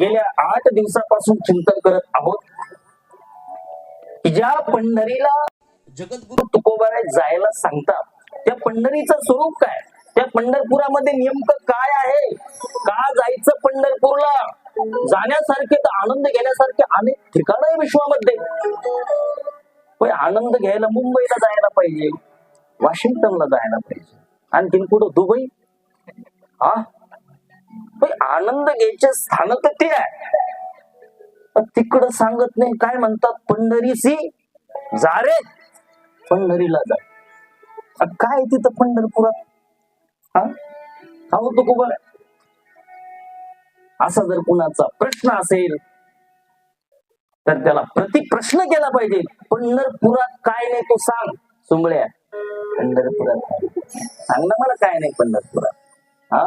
गेल्या आठ दिवसापासून चिंतन करत आहोत ज्या पंढरीला जगद्गुरु तुकोबाराय जायला सांगतात त्या पंढरीचं स्वरूप काय? त्या पंढरपुरामध्ये नेमकं काय आहे? का जायचं पंढरपूरला? जाण्यासारखे तर आनंद घेण्यासारखे अनेक ठिकाण आहे विश्वामध्ये. होय आनंद घ्यायला मुंबईला जायला पाहिजे वॉशिंग्टनला जायला पाहिजे. आणखीन कुठं? दुबई? हा होय, आनंद घ्यायचे स्थान तर ते आहे. तिकडं सांगत नाही काय म्हणतात पंढरीसी जा रे पंढरीला जा. काय तिथं पंढरपुरात? हा? का होतो कुबर असा जर कुणाचा प्रश्न असेल तर त्याला प्रतिप्रश्न केला पाहिजे. पंढरपुरात काय नाही तू सांग सुंबळ्या पंढरपुरात. सांग ना मला काय नाही पंढरपुरात. हा?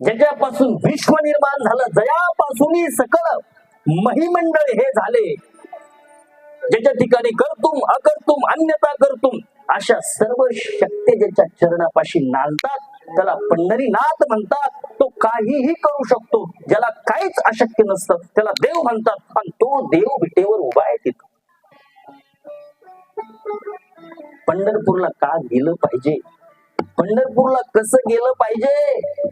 ज्याच्यापासून विश्व निर्माण झालं जयापासून सकल महिमंडळ हे झाले. ज्याच्या ठिकाणी करतुम अकर्तुम अन्यता करतुम अशा सर्व शक्ती ज्याच्या चरणापाशी नांदतात त्याला पंढरीनाथ म्हणतात. तो काहीही करू शकतो ज्याला काहीच अशक्य नसतं त्याला देव म्हणतात आणि तो देव विटेवर उभा आहे तिथं. पंढरपूरला का गेलं पाहिजे? पंढरपूरला कसं गेलं पाहिजे?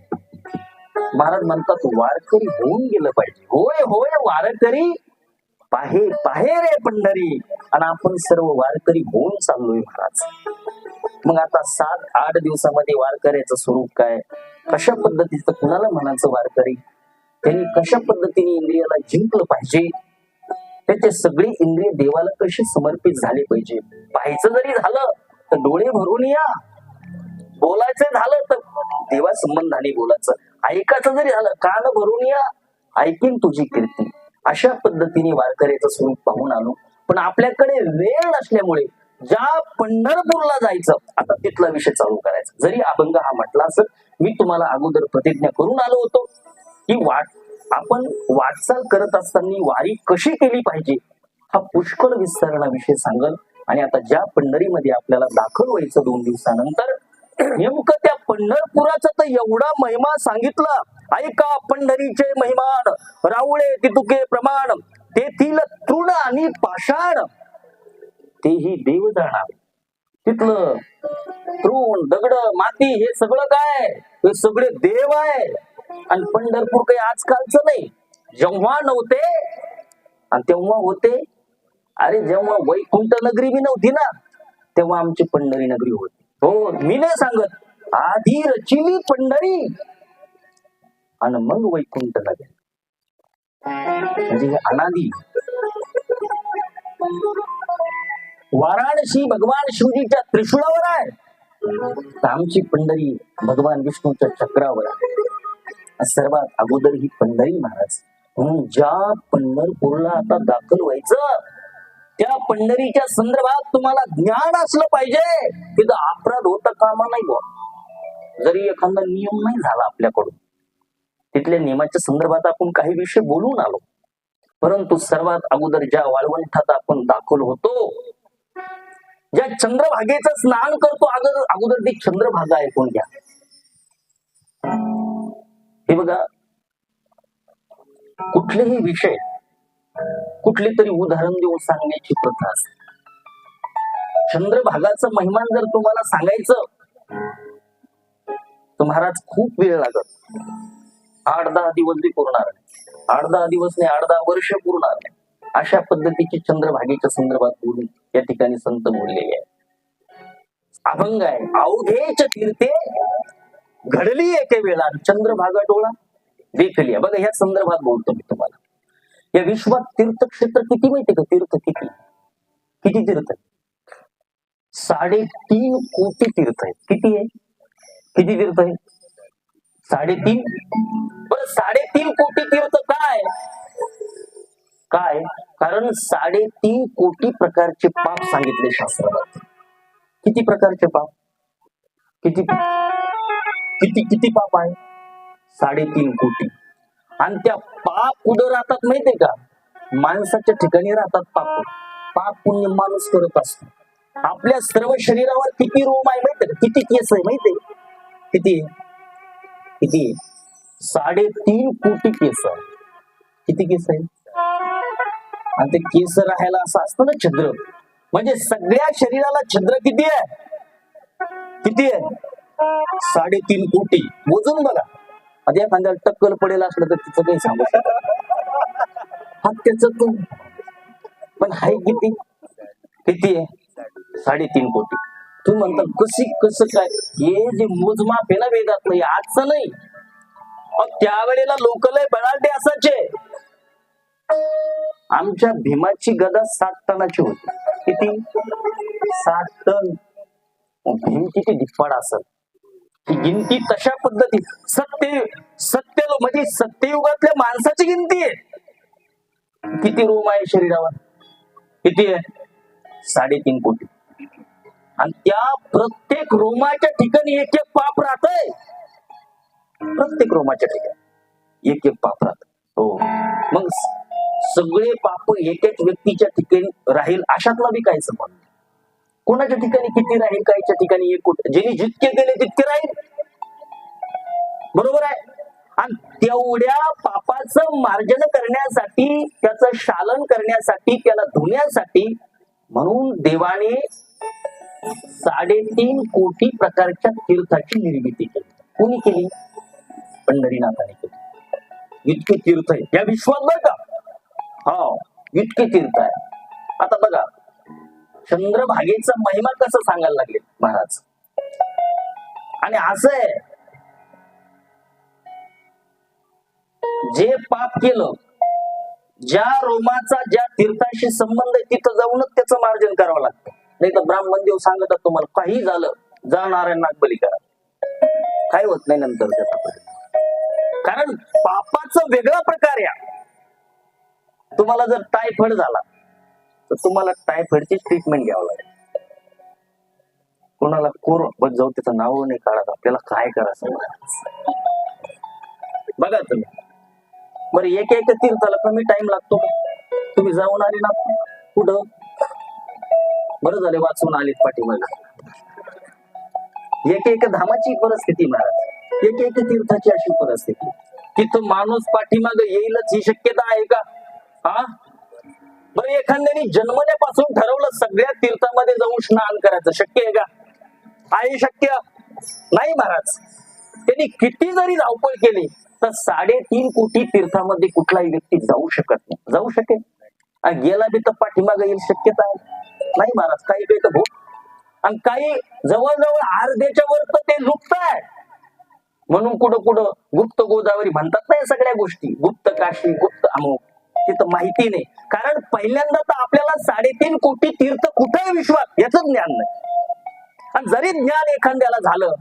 महाराज म्हणतात वारकरी होऊन गेलं पाहिजे. होय होय वारकरी. पाहे पाहे रे पंढरी. आणि आपण सर्व वारकरी होऊन चाललोय महाराज. मग आता सात आठ दिवसामध्ये वारकऱ्याचं स्वरूप काय? कशा पद्धतीचं कुणाला म्हणायचं वारकरी? त्यांनी कशा पद्धतीने इंद्रियाला जिंकलं पाहिजे? त्याचे सगळे इंद्रिय देवाला कसे समर्पित झाले पाहिजे? पाहायचं जरी झालं तर डोळे भरून या. बोलायचं झालं तर देवा संबंधाने बोलायचं. ऐकायचं जरी झालं कान भरून या ऐकीन तुझी कीर्ती. अशा पद्धतीने वारकऱ्याचं स्वरूप पाहून आलो. पण आपल्याकडे वेळ नसल्यामुळे ज्या पंढरपूरला जायचं आता तिथला विषय चालू करायचा. जरी अभंग हा म्हटला असत मी तुम्हाला अगोदर प्रतिज्ञा करून आलो होतो की वाट आपण वाटचाल करत असताना वारी कशी केली पाहिजे हा पुष्कळ विस्तारणाविषयी सांगल. आणि आता ज्या पंढरीमध्ये आपल्याला दाखल व्हायचं दोन दिवसानंतर नेमकं त्या पंढरपुराचा तर एवढा महिमा सांगितला. ऐका पंढरीचे महिमान रावळे तितुके प्रमाण तेथील तृण आणि पाषाण. तेही देव जाणार. तिथलं तृण दगड माती हे सगळं काय? हे सगळे देव आहे. आणि पंढरपूर काही आजकालचं नाही. जेव्हा नव्हते आणि तेव्हा होते अरे जेव्हा वैकुंठ नगरी बी नव्हती ना तेव्हा आमची पंढरी नगरी होती. हो मी नाही सांगत आधी रचिली पंढरी. आणि मग वैकुंठ लागेल म्हणजे अनादी. वाराणसी भगवान शिवजीच्या त्रिशूळावर आहे. आमची पंढरी भगवान विष्णूच्या चक्रावर आहे. सर्वात अगोदर ही पंढरी महाराज. म्हणून ज्या पंढरपूरला आता दाखल व्हायचं त्या पंढरीच्या संदर्भात तुम्हाला ज्ञान असलं पाहिजे. तिथं अपराध होता कामा नाही बुवा. जरी एखादा नियम नाही झाला आपल्याकडून तिथल्या नियमाच्या संदर्भात आपण काही विषय बोलून आलो. परंतु सर्वात अगोदर ज्या वाळवंटात आपण दाखल होतो ज्या चंद्रभागेचं स्नान करतो अगोदर अगोदर ती चंद्रभागा ऐकून घ्या. हे बघा कुठलेही विषय कुठले तरी उदाहरण देऊन सांगण्याची प्रथा असते. चंद्रभागाचं महिमान जर तुम्हाला सांगायचं तर महाराज खूप वेळ लागत. आठ दहा दिवस बी पुरणार नाही. आठ दहा दिवस नाही आठ दहा वर्ष पुरणार नाही. अशा पद्धतीची चंद्रभागेच्या संदर्भात बोलून या ठिकाणी संत बोललेले आहे अभंग आहे. अवघेच तीर्थे घडली एके वेळा चंद्रभागा डोळा देखली बघा ह्या संदर्भात बोलतो मी तुम्हाला. या विश्वात तीर्थक्षेत्र किती माहिती का? तीर्थ किती? किती तीर्थ आहे साडेतीन कोटी तीर्थ आहेत. किती आहे? किती तीर्थ आहे साडेतीन? बर साडेतीन कोटी तीर्थ काय? काय? कारण साडेतीन कोटी प्रकारचे पाप सांगितले शास्त्रात किती प्रकारचे पाप? किती? किती किती पाप आहे? साडेतीन कोटी. आणि त्या पाप कुठं राहतात माहितीये का? माणसाच्या ठिकाणी राहतात पाप. पाप पुण्य माणूस करत असतो. आपल्या सर्व शरीरावर किती रोम आहे माहीत किती केस आहे माहिती किती? आहे? किती? साडेतीन कोटी केस. आहे किती केस आहे? आणि ते केस राहायला असं असतं ना छिद्र. म्हणजे सगळ्या शरीराला छिद्र किती आहे? किती आहे? साडेतीन कोटी. मोजून बघा. आता एखाद्याला टक्कल पडेल असलं तर तिचं काही सांगू शकत हा त्याच तू. पण हाय किती? किती आहे? साडेतीन कोटी. तू म्हणता कशी कसं काय? हे जे मोजमाप आहे ना वेदात नाही आजचं नाही. त्यावेळेला लोक लय बळाटे असायचे. आमच्या भीमाची गदा सात टनाची होती. किती? सात टन. भीम किती धिप्पाड असत गिनती तशा पद्धती. सत्य सत्य म्हणजे सत्ययुगातल्या माणसाची गिनती आहे. किती रोम आहे शरीरावर? किती आहे? साडेतीन कोटी. आणि त्या प्रत्येक रोमाच्या ठिकाणी एक एक पाप राहत प्रत्येक रोमाच्या ठिकाणी. एक एक पाप राहत हो. मग सगळे पाप एक एक व्यक्तीच्या ठिकाणी राहील अशातला बी काय संबंध कोणाच्या ठिकाणी किती राहील काहीच्या ठिकाणी एक कोट ज्यांनी जितके केले तितके राहील. बरोबर आहे? आणि तेवढ्या पापाचं मार्जन करण्यासाठी त्याचं शालन करण्यासाठी त्याला धुण्यासाठी म्हणून देवाने साडेतीन कोटी प्रकारच्या तीर्थाची निर्मिती केली. कोणी केली? पंढरीनाथाने केली. इतके तीर्थ आहे या विश्वात बर का? हा इतके तीर्थ आहे आता बघा चंद्रभागेचा महिमा कसं सांगायला लागले? महाराज. आणि असं आहे जे पाप केलं ज्या रोमाचा ज्या तीर्थाशी संबंध आहे तिथं जाऊनच त्याचं मार्जन करावं लागतं. नाही तर ब्राह्मण देव सांगतात तुम्हाला काही झालं जा नागबली करा. काय होत नाही नंतर त्याचा कारण पापाचं वेगळा प्रकार या तुम्हाला जर टायफॉइड झाला तर तुम्हाला टायफॉइडची ट्रीटमेंट घ्यावं लागेल? कोणाला कोर जाऊ त्याचं नाव नाही काढत. आपल्याला काय करायचं? बघा तुम्ही. बरं एक एक तीर्थाला कमी टाइम लागतो तुम्ही जाऊन आले ना कुठं? बरं झाले वाचून आलेत पाठीमागे. एक एक धामाची परिस्थिती महाराज. एक एक तीर्थाची अशी परिस्थिती. तिथं माणूस पाठीमाग येईलच ही शक्यता आहे का? हा? बरं एखाद्याने जन्मल्यापासून ठरवलं सगळ्या तीर्थामध्ये जाऊन स्नान करायचं शक्य आहे का? आहे शक्य. नाही महाराज. त्यांनी किती जरी धावपळ केली तर साडेतीन कोटी तीर्थामध्ये कुठलाही व्यक्ती जाऊ शकत नाही. जाऊ शकेल. आणि गेला बी तर पाठीमाग येईल शक्यता आहे. नाही महाराज काही काही तर भूक आणि काही जवळजवळ अर्ध्याच्या वर तर ते लुप्त आहे. म्हणून कुठं कुठं गुप्त गोदावरी म्हणतात ना या सगळ्या गोष्टी. गुप्त काशी गुप्त अमुक. तिथं माहिती नाही. कारण पहिल्यांदा तर आपल्याला साडेतीन कोटी तीर्थ कुठे विश्वात याच ज्ञान नाही. आणि जरी ज्ञान एखाद्याला झालं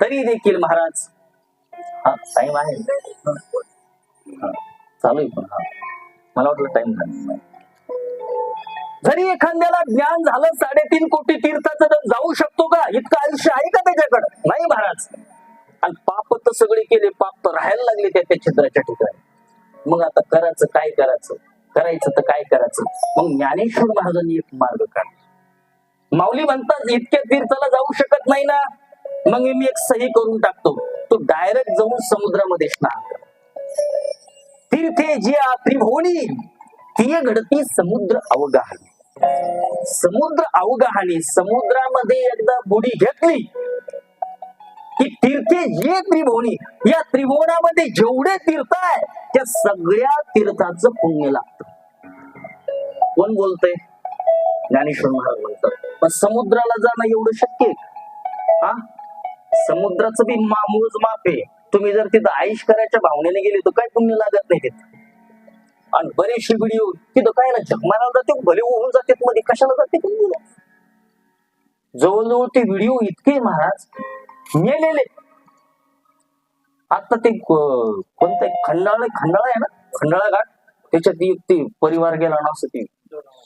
तरी देखील महाराज हा टाइम आहे. चालू आहे पण हा. मला वाटलं टाइम झाला. जरी एखाद्याला ज्ञान झालं साडेतीन कोटी तीर्थाचं तर जाऊ शकतो का? इतकं आयुष्य आहे का त्याच्याकडं? नाही महाराज. आणि पाप तर सगळे केले पाप तर राहायला लागले त्या त्या चित्राच्या ठिकाणी. मग आता करायचं काय करायचं? करायचं तर काय करायचं? मग ज्ञानेश्वर महाराजांनी एक मार्ग काढला. माऊली म्हणतात इतक्या तीर्थाला जाऊ शकत नाही ना. मग मी एक सही करून टाकतो. तो डायरेक्ट जाऊन समुद्रामध्ये स्नान कर. तीर्थे जी होणी ती घडती समुद्र अवगाहने. समुद्र अवगाहने समुद्रामध्ये एकदा बुडी घेतली. की तीर्थे जे त्रिभुवनी. या त्रिभुवनामध्ये जेवढे तीर्थ आहे त्या सगळ्या तीर्थाचं पुण्य लागतं. कोण बोलतय? ज्ञानेश्वर महाराज म्हणतात पण समुद्राला जाणं एवढं शक्य हा? समुद्राचं बी मा- माप आहे. तुम्ही जर तिथं आयुष करायच्या भावनेने गेले तर काय पुण्य लागत नाही तिथं? आणि बरेचशे व्हिडिओ तिथं काय ना जग जाते भले होऊन जाते मध्ये कशाला जाते पुण्य? जवळजवळ ते व्हिडिओ इतके महाराज मेलेले आता ते कोणतं एक खंडाळा खंडाळा आहे ना? खंडाळा घाट. त्याच्यात एक ते परिवार गेला ना असं ते.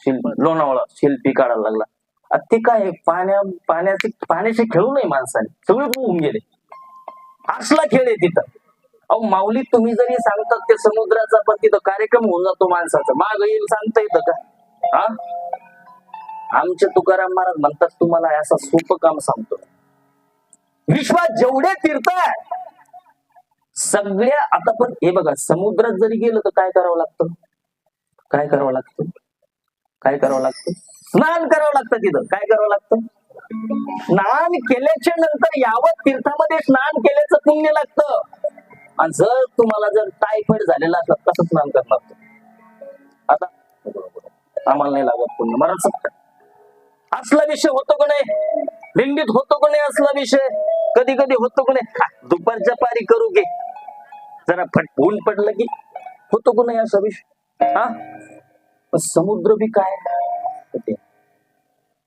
शिल्प लोणावळा शिल्पी काढायला लागला. आता ते काय पाण्या पाण्याचे पाण्याचे खेळू नये माणसाने. सगळे होऊन गेले. असला खेळ आहे तिथं. अहो माऊली तुम्ही जरी सांगतात ते समुद्राचा पण तिथं कार्यक्रम होऊन जातो माणसाचा. माग येईल सांगता येतं का? हा? आमचे तुकाराम महाराज म्हणतात तुम्हाला असं सोपं काम सांगतो. विश्वात जेवढे तीर्थ आहे सगळ्या आता पण हे बघा समुद्रात जरी गेलं तर काय करावं लागतं? काय करावं लागतं? काय करावं लागतं? स्नान करावं लागतं तिथं. काय करावं लागतं? स्नान केल्याच्यानंतर यावत तीर्थामध्ये स्नान केल्याचं पुण्य लागतं. आणि जर तुम्हाला जर टायफॉइड झालेला असला कसं स्नान करणार लागतं आता आम्हाला नाही लागत पुण्य. मला असला विषय होतो का नाही? लिंबित होतो का नाही असला विषय? कधी कधी होतो का नाही? दुपारच्या पारी करू घे. जरा फट ऊन पडलं की होतो का नाही असा विषय? हा? समुद्र बी काय?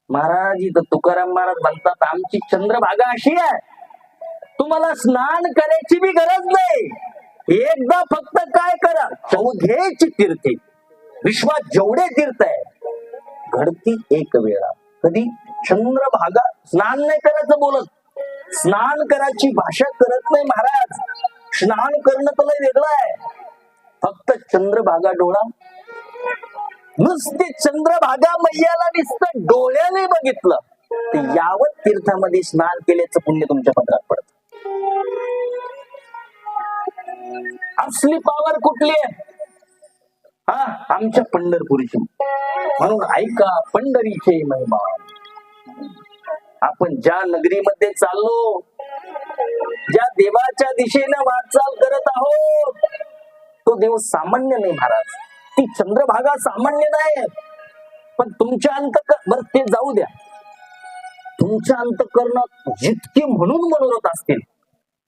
महाराज इथं तुकाराम महाराज म्हणतात आमची चंद्रभागा अशी आहे. तुम्हाला स्नान करायची बी गरज नाही. एकदा फक्त काय करा? चौघेची तीर्थे विश्वात जेवढे तीर्थ आहे घडती एक वेळा. कधी? चंद्रभागा स्नान नाही करायचं बोलत. स्नान करायची भाषा करत नाही महाराज. स्नान करणं तर लय वेगळं आहे. फक्त चंद्रभागा डोळा. नुसते चंद्रभागा मैयाला दिसत डोळ्याने बघितलं. यावत तीर्थामध्ये स्नान केल्याचं पुण्य तुमच्या पत्रात पडत. असली पावर कुठली आहे? हा आमच्या पंढरपुरीची. म्हणून ऐका पंढरीचे महिमा. आपण ज्या नगरीमध्ये चाललो ज्या देवाच्या दिशेनं वाटचाल करत आहोत तो देव सामान्य नाही महाराज. ती चंद्रभागा सामान्य नाही. पण तुमच्या अंत बर ते जाऊ द्या. तुमच्या अंतकरणात जितके म्हणून मनोरथ असतील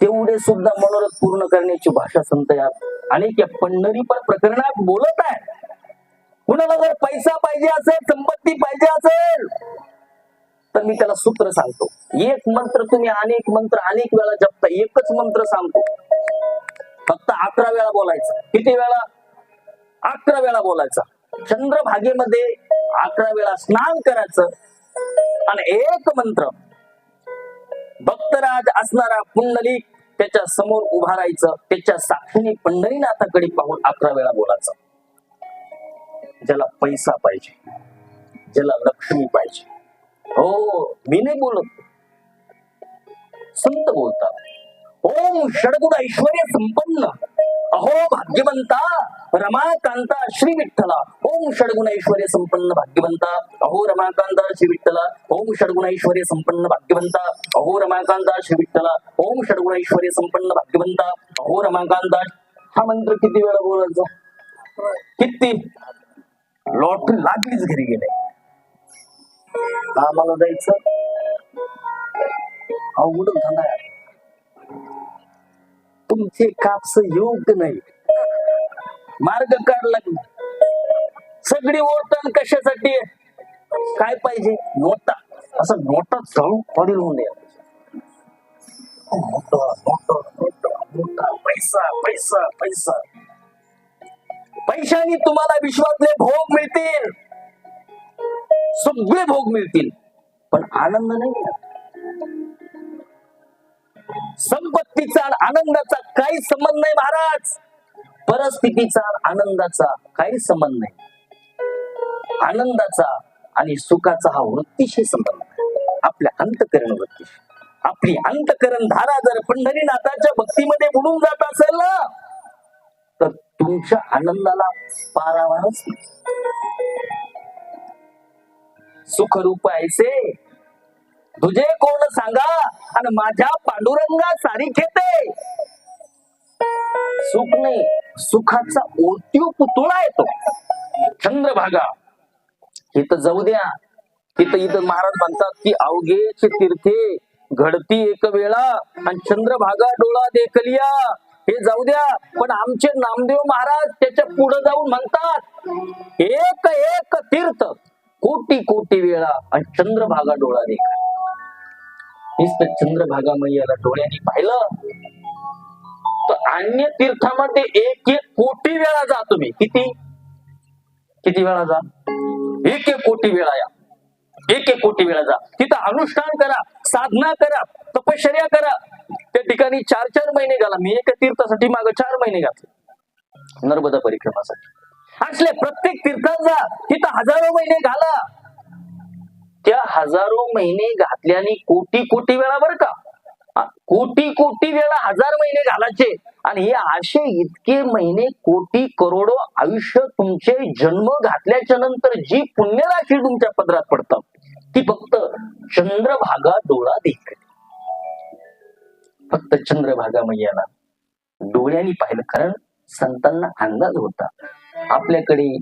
तेवढे सुद्धा मनोरथ पूर्ण करण्याची भाषा संत या अनेक या पंढरी पण प्रकरणात बोलत आहे कुणाला जर पैसा पाहिजे असेल संपत्ती पाहिजे असेल तर मी त्याला सूत्र सांगतो. एक मंत्र तुम्ही अनेक मंत्र अनेक वेळा जपता एकच मंत्र सांगतो. फक्त अकरा वेळा बोलायचा. किती वेळा? अकरा वेळा बोलायचा. चंद्रभागेमध्ये अकरा वेळा स्नान करायचं. आणि एक मंत्र भक्तराज असणारा पुंडलिक त्याच्यासमोर उभा राहायचं. त्याच्या साक्षीने पंढरीनाथाकडे पाहून अकरा वेळा बोलायचं. ज्याला पैसा पाहिजे ज्याला लक्ष्मी पाहिजे हो मी नाही बोलत संत बोलतात. ओम षडगुण ऐश्वर संपन्न. अहो भाग्यवंता रमाकांता श्री विठ्ठला ओम षडगुण ऐश्वर संपन्न भाग्यवंता. अहो रमाकांता श्री विठ्ठला ओम षडगुण ऐश्वर संपन्न भाग्यवंता. अहो रमाकांता श्री विठ्ठला ओम षडगुण ऐश्वर संपन्न भाग्यवंता. अहो रमाकांता. हा मंत्र किती वेळा बोलायचा? किती? लॉटरी लागलीच घरी गेले. कामाला जायचं अवघड धंदा आहे. तुमचे कापस योग्य नाही? मार्ग काढला की सगळी ओळखण कशासाठी काय पाहिजे? नोटा. असं नोटा जळू पडील होऊन द्या पैसा पैसा पैसा. पैशाने तुम्हाला विश्वातले भोग मिळतील. सगळे भोग मिळतील. पण आनंद नाही संपत्तीचा आनंदाचा काही संबंध नाही महाराज. परिस्थितीचा आनंदाचा काही संबंध नाही. आनंदाचा आणि सुखाचा हा वृत्तीशी संबंध आहे. आपल्या अंतकरण वृत्तीशी आपली अंतकरण धारा जर पंढरीनाथाच्या भक्तीमध्ये बुडून जात असेल ना तर तुमच्या आनंदाला पारावारच नाही. सुखरूप ऐसे तुझे कोण सांगा? आणि माझ्या पांडुरंगा सारी खेते. सुख नाही सुखाचा ओतीव पुतळा येतो. चंद्रभागा इथं जाऊ द्या. तिथं इथं महाराज म्हणतात की अवघेच तीर्थे घडती एक वेळा आणि चंद्रभागा डोळा देखलिया हे जाऊ द्या पण आमचे नामदेव महाराज त्याच्या पुढे जाऊन म्हणतात एक एक तीर्थ. कोटी कोटी वेळा आणि चंद्रभागा डोळा देखा नुसतं चंद्रभागा मैयाला डोळ्याने पाहिलं. तर अन्य तीर्थामध्ये एक एक कोटी वेळा जा तुम्ही. किती? किती वेळा जा? एक एक कोटी वेळा या. एक एक कोटी वेळा जा. तिथं अनुष्ठान करा साधना करा तपश्चर्या करा. त्या ठिकाणी चार चार महिने घाला. मी एका तीर्थासाठी माग चार महिने घातले. नर्मदा परिक्रमासाठी. असले प्रत्येक तीर्थात तिथं हजारो महिने घाला. त्या हजारो महिने घातल्याने कोटी कोटी वेळा बर का? कोटी कोटी वेळा हजार महिने घालायचे. आणि हे असे इतके महिने कोटी करोडो आयुष्य तुमचे जन्म घातल्याच्या नंतर जी पुण्यराशी तुमच्या पदरात पडतात ती फक्त चंद्रभागा डोळा देखते फक्त चंद्रभागा मैयाला डोळ्यांनी पाहिलं. कारण संतांना अंदाज होता. आपल्याकडे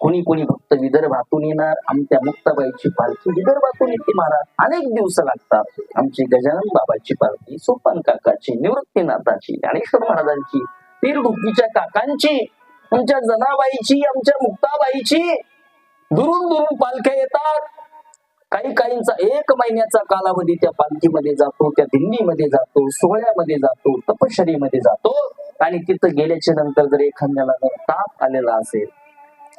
कोणी कोणी भक्त विदर्भातून येणार आमच्या मुक्ताबाईची पालखी विदर्भातून येते महाराज. अनेक दिवस लागतात आमची गजानन बाबाची पालखी सोपान काकाची निवृत्तीनाथाची ज्ञानेश्वर महाराजांची पीरडुकीच्या काकांची आमच्या जनाबाईची आमच्या मुक्ताबाईची. दुरून दुरून पालख्या येतात. काही काहींचा एक महिन्याचा कालावधी त्या पालखीमध्ये जातो त्या दिंडीमध्ये जातो सोहळ्यामध्ये जातो तपश्चरीमध्ये जातो. आणि तिथं गेल्याच्यानंतर जर एखाद्याला जर ताप आलेला असेल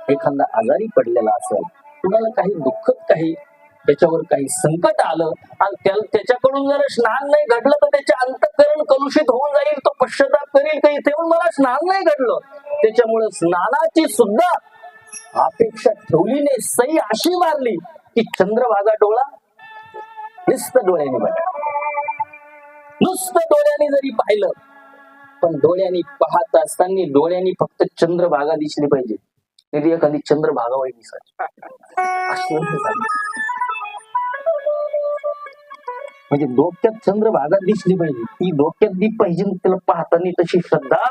एखादा आजारी पडलेला असेल कुणाला काही दुःखद काही त्याच्यावर काही संकट आलं आणि त्या- त्याच्याकडून जर स्नान नाही घडलं तर त्याचे अंतकरण कलुषित होऊन जाईल तो पश्चाताप करेल काही तेवढं मला स्नान नाही घडलं? त्याच्यामुळे स्नानाची सुद्धा अपेक्षा ठेवली नाही सई अशी मारली की चंद्रभागा डोळा नुसतं डोळ्याने बघा. नुसतं डोळ्याने जरी पाहिलं पण डोळ्यांनी पाहत असताना डोळ्यांनी फक्त चंद्रभागा दिसली पाहिजे. कधी एखादी चंद्रभागा वय दिसायची म्हणजे डोक्यात चंद्रभागा दिसली पाहिजे. ती डोक्यात दी पाहिजे त्याला पाहताना तशी श्रद्धा